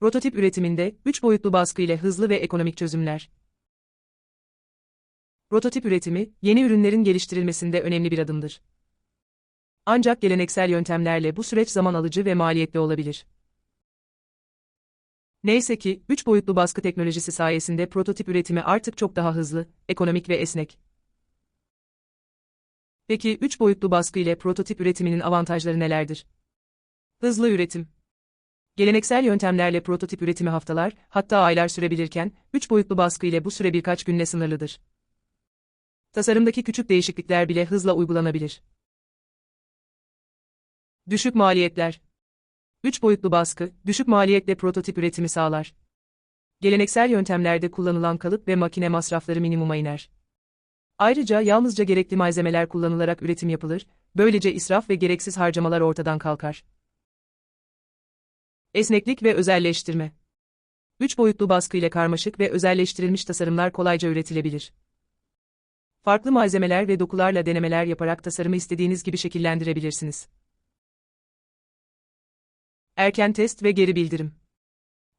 Prototip üretiminde 3 boyutlu baskı ile hızlı ve ekonomik çözümler. Prototip üretimi, yeni ürünlerin geliştirilmesinde önemli bir adımdır. Ancak geleneksel yöntemlerle bu süreç zaman alıcı ve maliyetli olabilir. Neyse ki, 3 boyutlu baskı teknolojisi sayesinde prototip üretimi artık çok daha hızlı, ekonomik ve esnek. Peki 3 boyutlu baskı ile prototip üretiminin avantajları nelerdir? Hızlı üretim. Geleneksel yöntemlerle prototip üretimi haftalar, hatta aylar sürebilirken, 3 boyutlu baskı ile bu süre birkaç günle sınırlıdır. Tasarımdaki küçük değişiklikler bile hızla uygulanabilir. Düşük maliyetler. 3 boyutlu baskı, düşük maliyetle prototip üretimi sağlar. Geleneksel yöntemlerde kullanılan kalıp ve makine masrafları minimuma iner. Ayrıca yalnızca gerekli malzemeler kullanılarak üretim yapılır, böylece israf ve gereksiz harcamalar ortadan kalkar. Esneklik ve özelleştirme. 3 boyutlu baskı ile karmaşık ve özelleştirilmiş tasarımlar kolayca üretilebilir. Farklı malzemeler ve dokularla denemeler yaparak tasarımı istediğiniz gibi şekillendirebilirsiniz. Erken test ve geri bildirim.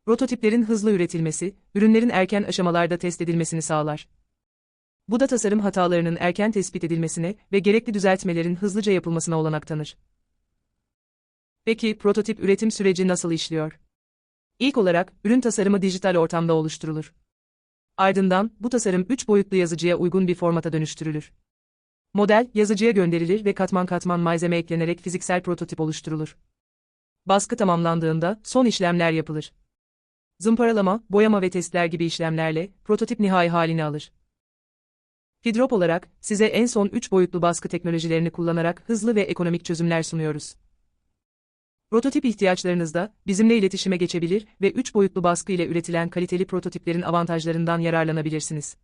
Prototiplerin hızlı üretilmesi, ürünlerin erken aşamalarda test edilmesini sağlar. Bu da tasarım hatalarının erken tespit edilmesine ve gerekli düzeltmelerin hızlıca yapılmasına olanak tanır. Peki prototip üretim süreci nasıl işliyor? İlk olarak ürün tasarımı dijital ortamda oluşturulur. Ardından bu tasarım 3 boyutlu yazıcıya uygun bir formata dönüştürülür. Model yazıcıya gönderilir ve katman katman malzeme eklenerek fiziksel prototip oluşturulur. Baskı tamamlandığında son işlemler yapılır. Zımparalama, boyama ve testler gibi işlemlerle prototip nihai halini alır. Fidrop olarak size en son 3 boyutlu baskı teknolojilerini kullanarak hızlı ve ekonomik çözümler sunuyoruz. Prototip ihtiyaçlarınızda bizimle iletişime geçebilir ve 3 boyutlu baskı ile üretilen kaliteli prototiplerin avantajlarından yararlanabilirsiniz.